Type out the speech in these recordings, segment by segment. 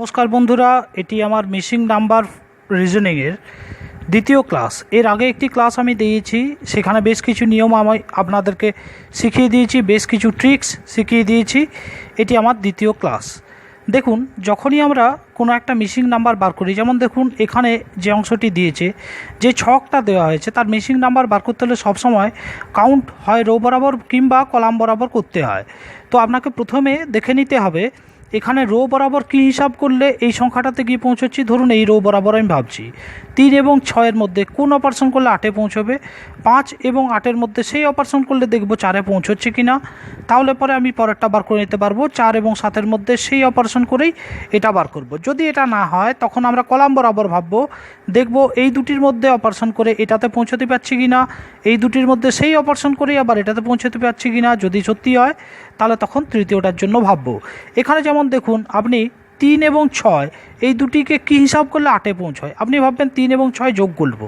নমস্কার বন্ধুরা, এটি আমার মিসিং নাম্বার রিজনিংয়ের দ্বিতীয় ক্লাস এর আগে একটি ক্লাস আমি দিয়েছি, সেখানে বেশ কিছু নিয়ম আমি আপনাদেরকে শিখিয়ে দিয়েছি, বেশ কিছু ট্রিক্স শিখিয়ে দিয়েছি, এটি আমার দ্বিতীয় ক্লাস দেখুন, যখনই আমরা কোনো একটা মিসিং নাম্বার বার করি, যেমন দেখুন, এখানে যে অংশটি দিয়েছে, যে ছকটা দেওয়া হয়েছে, তার মিসিং নাম্বার বার করতে হলে সবসময় কাউন্ট হয় রো বরাবর কিংবা কলাম বরাবর করতে হয়। তো আপনাকে প্রথমে দেখে নিতে হবে এখানে রো বরাবর কী হিসাব করলে এই সংখ্যাটাতে গিয়ে পৌঁছচ্ছি ধরুন এই রো বরাবর আমি ভাবছি, তিন এবং ছয়ের মধ্যে কোন অপারেশন করলে আটে পৌঁছবে? পাঁচ এবং আটের মধ্যে সেই অপারেশন করলে দেখব চারে পৌঁছচ্ছে কি না তাহলে পরে আমি পরেরটা বার করে নিতে পারব, চার এবং সাতের মধ্যে সেই অপারেশন করেই এটা বার করব। যদি এটা না হয়, তখন আমরা কলাম বরাবর ভাববো, দেখব এই দুটির মধ্যে অপারেশন করে এটাতে পৌঁছতে পারছি কি না এই দুটির মধ্যে সেই অপারেশন করেই আবার এটাতে পৌঁছতে পারছি কি না যদি সত্যি হয়, তাহলে তখন তৃতীয়টার জন্য ভাববো। এখানে যেমন দেখুন আপনি তিন এবং ছয়, এই দুটিকে কী হিসাব করলে আটে পৌঁছয়? আপনি ভাববেন তিন এবং ছয় যোগ করব।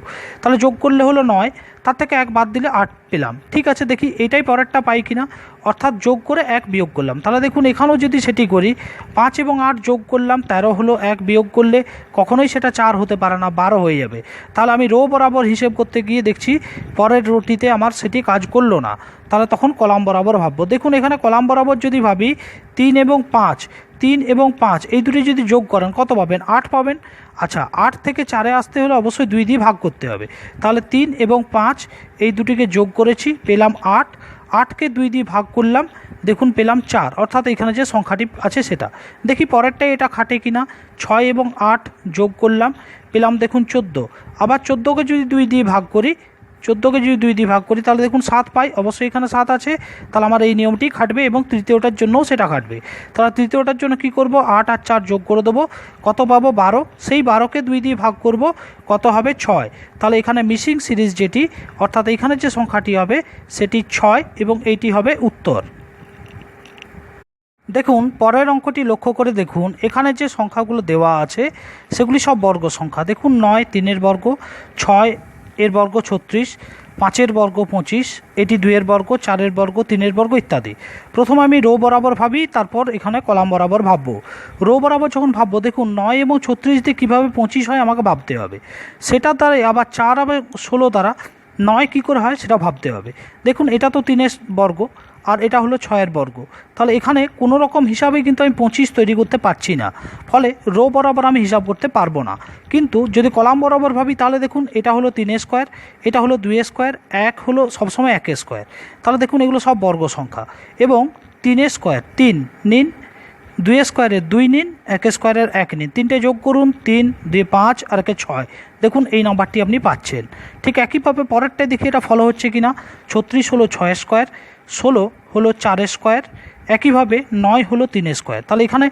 তাহলে যোগ করলে হলো নয়, তার থেকে এক বাদ দিলে আট পেলাম। ঠিক আছে, দেখি এটাই পরেরটা পাই কিনা। অর্থাৎ যোগ করে এক বিয়োগ করলাম। তাহলে দেখুন, এখানেও যদি সেটি করি, পাঁচ এবং আট যোগ করলাম, তেরো হলো এক বিয়োগ করলে কখনোই সেটা চার হতে পারে না, বারো হয়ে যাবে। তাহলে আমি রো বরাবর হিসেব করতে গিয়ে দেখছি, পরের রোটিতে আমার সেটি কাজ করল না। তাহলে তখন কলাম বরাবর ভাববো। দেখুন, এখানে কলাম বরাবর যদি ভাবি, তিন এবং পাঁচ তিন এবং পাঁচ, এই দুটি যদি যোগ করেন, কত পাবেন? আট পাবেন। আচ্ছা আট থেকে চারে আসতে হলে অবশ্যই দুই দিয়ে ভাগ করতে হবে। তাহলে তিন এবং পাঁচ, এই দুটিকে যোগ করেছি, পেলাম আট। আটকে দুই দিয়ে ভাগ করলাম, দেখুন পেলাম চার, অর্থাৎ এখানে যে সংখ্যাটি আছে সেটা। দেখি পরেরটাই এটা খাটে কিনা। ছয় এবং আট যোগ করলাম, পেলাম দেখুন চোদ্দ। আবার চোদ্দোকে যদি দুই দিয়ে ভাগ করি চোদ্দোকে যদি দুই দিয়ে ভাগ করি, তাহলে দেখুন সাত পাই। অবশ্যই এখানে সাত আছে। তাহলে আমার এই নিয়মটি খাটবে এবং তৃতীয়টার জন্যও সেটা খাটবে। তাহলে তৃতীয়টার জন্য কি করব? আট আর চার যোগ করে দেবো। কত পাবো? বারো। সেই বারোকে দুই দিয়ে ভাগ করব। কত হবে? ছয়। তাহলে এখানে মিসিং সিরিজ যেটি, অর্থাৎ এখানে যে সংখ্যাটি হবে, সেটি ছয় এবং এইটি হবে উত্তর। দেখুন, পরের অঙ্কটি লক্ষ্য করে দেখুন। এখানে যে সংখ্যাগুলো দেওয়া আছে, সেগুলি সব বর্গ সংখ্যা। দেখুন, নয় তিনের বর্গ, ছয় এর বর্গ ছত্রিশ, পাঁচের বর্গ পঁচিশ, এটি দুইয়ের বর্গ, চারের বর্গ, তিনের বর্গ ইত্যাদি। প্রথমে আমি রো বরাবর ভাবি, তারপর এখানে কলাম বরাবর ভাববো। রো বরাবর যখন ভাববো, দেখুন, নয় এবং ছত্রিশ দিয়ে কীভাবে পঁচিশ হয় আমাকে ভাবতে হবে। সেটা তার আবার চার আবার ষোলো দ্বারা, নয় কী করে হয় সেটা ভাবতে হবে। দেখুন, এটা তো তিনের বর্গ। আর এটা হলো ছয়ের বর্গ। তাহলে এখানে কোনো রকম হিসাবে কিন্তু আমি পঁচিশ তৈরি করতে পারছি না। ফলে রো বরাবর আমি হিসাব করতে পারব না। কিন্তু যদি কলাম বরাবর ভাবি, তাহলে দেখুন এটা হলো তিন স্কোয়ার, এটা হলো দুই স্কোয়ার, এক হলো সবসময় এক স্কোয়ার। তাহলে দেখুন এগুলো সব বর্গ সংখ্যা। এবং তিন স্কোয়ার, তিন নিন, দুই স্কোয়ারের দুই নিন, এক স্কোয়ারের এক নিন। তিনটে যোগ করুন, তিন, দুই, পাঁচ, আর একে ছয়। দেখুন এই নাম্বারটি আপনি পাচ্ছেন। ঠিক একইভাবে পরেরটায় দেখি এটা ফলো হচ্ছে কি না ছত্রিশ হলো ছয় স্কোয়ার ষোলো হলো চার স্কোয়ার, একইভাবে নয় হলো তিন স্কোয়ার। তাহলে এখানে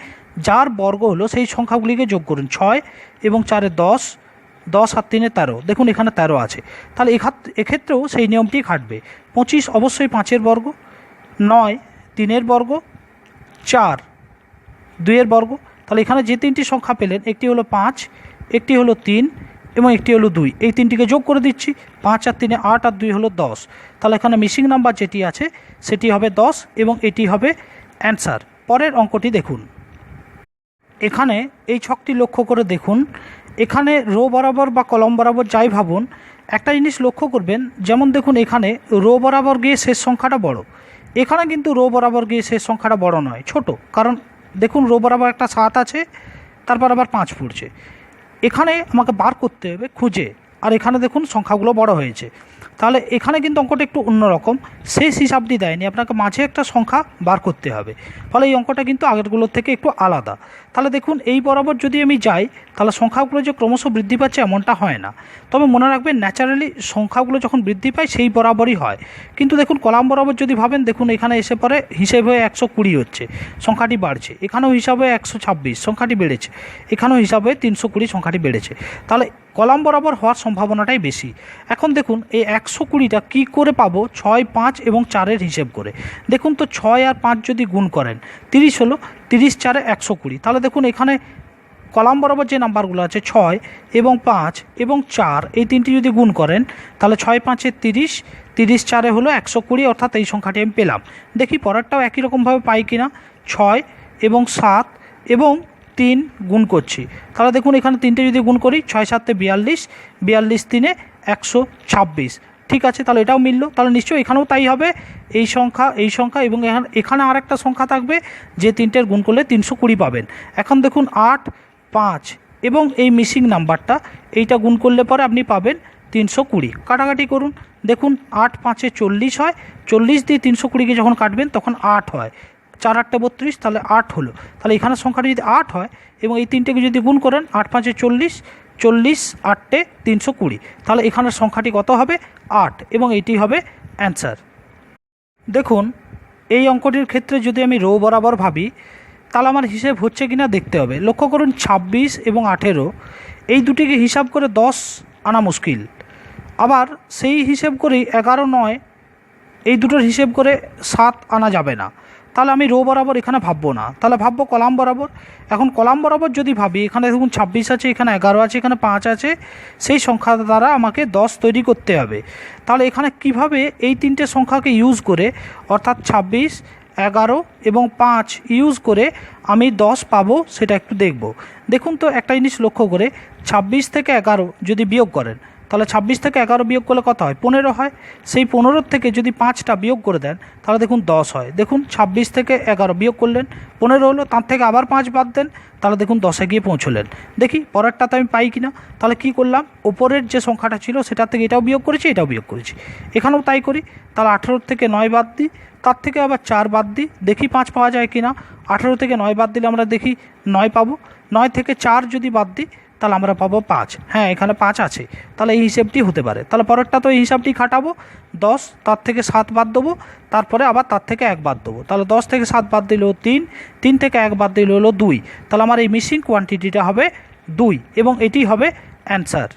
যার বর্গ হলো সেই সংখ্যাগুলিকে যোগ করুন ছয় এবং চারে দশ দশ আর তিনে তেরো। দেখুন এখানে তেরো আছে। তাহলে এক্ষেত্রেও সেই নিয়মটি খাটবে। পঁচিশ অবশ্যই পাঁচের বর্গ, নয় তিনের বর্গ, চার দুইয়ের বর্গ। তাহলে এখানে যে তিনটি সংখ্যা পেলেন, একটি হলো পাঁচ, একটি হলো তিন এবং একটি হলো দুই। এই তিনটিকে যোগ করে দিচ্ছি। পাঁচ আর তিনে আট আর দুই হলো দশ। তাহলে এখানে মিসিং নাম্বার যেটি আছে, সেটি হবে দশ এবং এটি হবে অ্যান্সার পরের অঙ্কটি দেখুন। এখানে এই ছকটি লক্ষ্য করে দেখুন। এখানে রো বরাবর বা কলম বরাবর যাই ভাবুন, একটা জিনিস লক্ষ্য করবেন, যেমন দেখুন এখানে রো বরাবর গিয়ে শেষ সংখ্যাটা বড়। এখানে কিন্তু রো বরাবর গিয়ে শেষ সংখ্যাটা বড় নয়, ছোট। কারণ দেখুন রো বরাবর একটা সাত আছে, তারপর আবার পাঁচ পড়ছে এখানে আমাকে বার করতে হবে খুঁজে। আর এখানে দেখুন সংখ্যাগুলো বড় হয়েছে। তাহলে এখানে কিন্তু অঙ্কটা একটু অন্যরকম শেষ হিসাবটি দেয়নি, আপনাকে মাঝে একটা সংখ্যা বার করতে হবে। ফলে এই অঙ্কটা কিন্তু আগেরগুলোর থেকে একটু আলাদা। তাহলে দেখুন, এই বরাবর যদি আমি যাই, তাহলে সংখ্যাগুলো যে ক্রমশ বৃদ্ধি পাচ্ছে এমনটা হয় না। তবে মনে রাখবেন ন্যাচারালি সংখ্যাগুলো যখন বৃদ্ধি পায়, সেই বরাবরই হয়। কিন্তু দেখুন, কলাম বরাবর যদি ভাবেন, দেখুন এখানে এসে পরে হিসেব হয়ে একশো কুড়ি হচ্ছে, সংখ্যাটি বাড়ছে। এখানেও হিসাবে একশো ছাব্বিশ, সংখ্যাটি বেড়েছে। এখানেও হিসাবে তিনশো কুড়ি, সংখ্যাটি বেড়েছে। তাহলে কলাম বরাবর হওয়ার সম্ভাবনাটাই বেশি। এখন দেখুন, এই একশো কুড়িটা কী করে পাবো? ছয়, পাঁচ এবং চারের হিসেব করে। দেখুন তো, ছয় আর পাঁচ যদি গুণ করেন, তিরিশ হলো তিরিশ চারে একশো কুড়ি। তাহলে দেখুন, এখানে কলাম বরাবর যে নাম্বারগুলো আছে, ছয় এবং পাঁচ এবং চার, এই তিনটি যদি গুণ করেন, তাহলে ছয়, পাঁচে তিরিশ তিরিশ চারে হলো একশো কুড়ি, অর্থাৎ এই সংখ্যাটি আমি পেলাম। দেখি, পরেরটাও একই রকমভাবে পাই কিনা? ছয় এবং সাত এবং তিন গুণ করছি। তাহলে দেখুন এখানে তিনটে যদি গুণ করি, ছয়, সাতে বিয়াল্লিশ বিয়াল্লিশ, তিনে একশো ছাব্বিশ। ঠিক আছে, তাহলে এটাও মিললো। তাহলে নিশ্চয়ই এখানেও তাই হবে। এই সংখ্যা এই সংখ্যা এবং এখানে এখানে আর একটা সংখ্যা থাকবে যে তিনটের গুণ করলে তিনশো কুড়ি পাবেন। এখন দেখুন আট, পাঁচ এবং এই মিসিং নাম্বারটা, এইটা গুণ করলে পরে আপনি পাবেন তিনশো কুড়ি। কাটাকাটি করুন। দেখুন আট, পাঁচে চল্লিশ হয়। চল্লিশ দিয়ে তিনশো কুড়িকে যখন কাটবেন, তখন আট হয়। চার আটটা বত্রিশ, তাহলে আট হলো। তাহলে এখানে সংখ্যাটা যদি আট হয় এবং এই তিনটেকে যদি গুণ করেন, আট পাঁচে চল্লিশ চল্লিশ আটটে তিনশো কুড়ি। তাহলে এখানের সংখ্যাটি কত হবে? আট। এবং এইটি হবে অ্যান্সার। দেখুন, এই অঙ্কটির ক্ষেত্রে যদি আমি রো বরাবর ভাবি, তাহলে আমার হিসেব হচ্ছে কি না দেখতে হবে। লক্ষ্য করুন, ছাব্বিশ এবং আঠেরো, এই দুটিকে হিসাব করে দশ আনা মুশকিল। আবার সেই হিসেব করেই এগারো নয়, এই দুটোর হিসেব করে সাত আনা যাবে না। তাহলে আমি রো বরাবর এখানে ভাববো না। তাহলে ভাববো কলাম বরাবর। এখন কলাম বরাবর যদি ভাবি, এখানে দেখুন ছাব্বিশ আছে, এখানে এগারো আছে, এখানে পাঁচ আছে, সেই সংখ্যা দ্বারা আমাকে দশ তৈরি করতে হবে। তাহলে এখানে কীভাবে এই তিনটে সংখ্যাকে ইউজ করে, অর্থাৎ ছাব্বিশ, এগারো এবং পাঁচ ইউজ করে আমি দশ পাবো সেটা একটু দেখব। দেখুন তো একটা জিনিস লক্ষ্য করে, ছাব্বিশ থেকে এগারো যদি বিয়োগ করেন তাহলে ছাব্বিশ থেকে এগারো বিয়োগ করলে কত হয়? পনেরো হয়। সেই পনেরোর থেকে যদি পাঁচটা বিয়োগ করে দেন, তাহলে দেখুন দশ হয়। দেখুন ছাব্বিশ থেকে এগারো বিয়োগ করলেন, পনেরো হলো, তার থেকে আবার পাঁচ বাদ দেন, তাহলে দেখুন দশে গিয়ে পৌঁছলেন। দেখি, পরেরটাতে আমি পাই কিনা? তাহলে কি করলাম? ওপরের যে সংখ্যাটা ছিল, সেটার থেকে এটাও বিয়োগ করেছি, এটাও বিয়োগ করেছি। এখানেও তাই করি। তাহলে আঠেরোর থেকে নয় বাদ দিই, তার থেকে আবার চার বাদ দিই। দেখি পাঁচ পাওয়া যায় কিনা? আঠেরো থেকে নয় বাদ দিলে আমরা দেখি নয় পাবো। নয় থেকে চার যদি বাদ দিই তাহলে আমরা পাবো পাঁচ। হ্যাঁ এখানে পাঁচ আছে। তাহলে এই হিসেবটি হতে পারে। তাহলে পরেরটা তো এই হিসাবটি খাটাবো। দশ, তার থেকে সাত বাদ দেবো। তারপরে আবার তার থেকে এক বাদ দেবো। তাহলে দশ থেকে সাত বাদ দিল তিন। তিন থেকে এক বাদ দিল হলো দুই। তাহলে আমার এই মিসিং কোয়ান্টিটিটা হবে দুই এবং এটি হবে অ্যান্সার